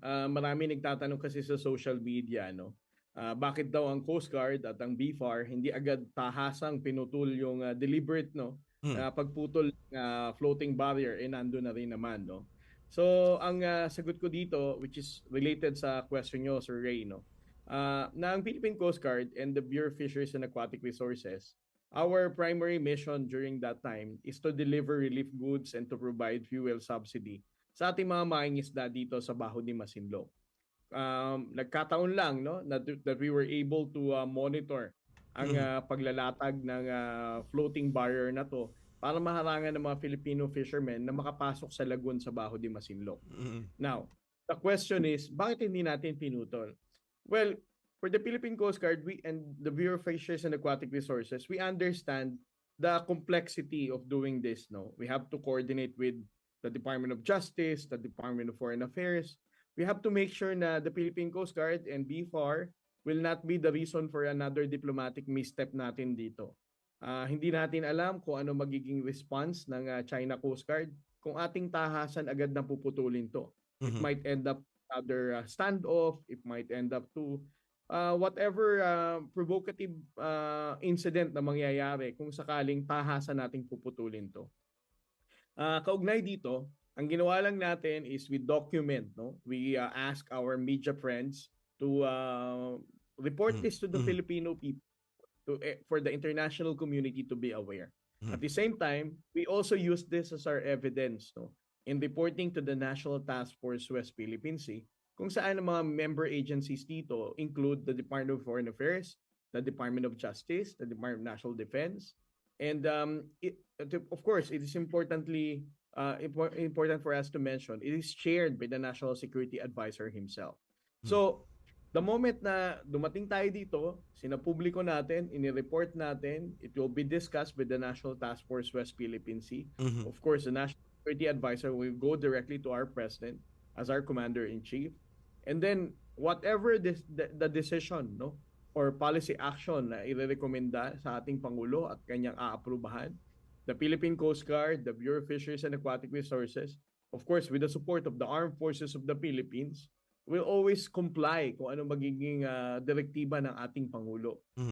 Ah, marami nagtatanong kasi sa social media, no? Ah, bakit daw ang Coast Guard at ang BFAR hindi agad tahasang pinutol yung ah, deliberate, no? Hmm. ah, pagputol ng ah, floating barrier, eh nando na rin naman, no? So, ang ah, sagot ko dito, which is related sa question nyo, Sir Ray, no? Ah, na ang Philippine Coast Guard and the Bureau of Fisheries and Aquatic Resources, our primary mission during that time is to deliver relief goods and to provide fuel subsidy sa ating mga mangingisda dito sa Baho de Masinloc. Um, nagkataon lang no that, that we were able to uh, monitor ang Mhm. uh, paglalatag ng uh, floating barrier na to para maharangan ng mga Filipino fishermen na makapasok sa lagoon sa Baho de Masinloc. Mm. Now, the question is, bakit hindi natin pinutol? Well, for the Philippine Coast Guard we and the Bureau of Fisheries and Aquatic Resources, we understand the complexity of doing this. No, we have to coordinate with the Department of Justice, the Department of Foreign Affairs. We have to make sure na the Philippine Coast Guard and BFAR will not be the reason for another diplomatic misstep natin dito. Ah, hindi natin alam kung ano magiging response ng ah, China Coast Guard kung ating tahasan agad na puputulin to. It Mhm. might end up other uh, standoff, it might end up to uh, whatever uh, provocative uh, incident na mangyayari kung sakaling tahasan nating puputulin to. Ah, kaugnay dito, ang ginawa lang natin is we document, no? We uh, ask our media friends to uh, report Mm, this to the mhm. Filipino people to eh, for the international community to be aware. Mhm. At the same time, we also use this as our evidence, no? In reporting to the National Task Force West Philippine Sea, kung saan ang mga member agencies dito include the Department of Foreign Affairs, the Department of Justice, the Department of National Defense, and um, it, of course, it is importantly uh, impor- important for us to mention, it is chaired by the National Security Advisor himself. So, the moment na dumating tayo dito, sinapubliko natin, inireport natin, it will be discussed with the National Task Force West Philippine Sea. Mhm. Of course, the National Security Advisor will go directly to our President as our Commander-in-Chief. And then, whatever this, the, the decision, no? Or policy action na irerekomenda sa ating Pangulo at kanyang aaprubahan, the Philippine Coast Guard, the Bureau of Fisheries and Aquatic Resources, of course, with the support of the Armed Forces of the Philippines, will always comply kung ano magiging ah, direktiba ng ating Pangulo.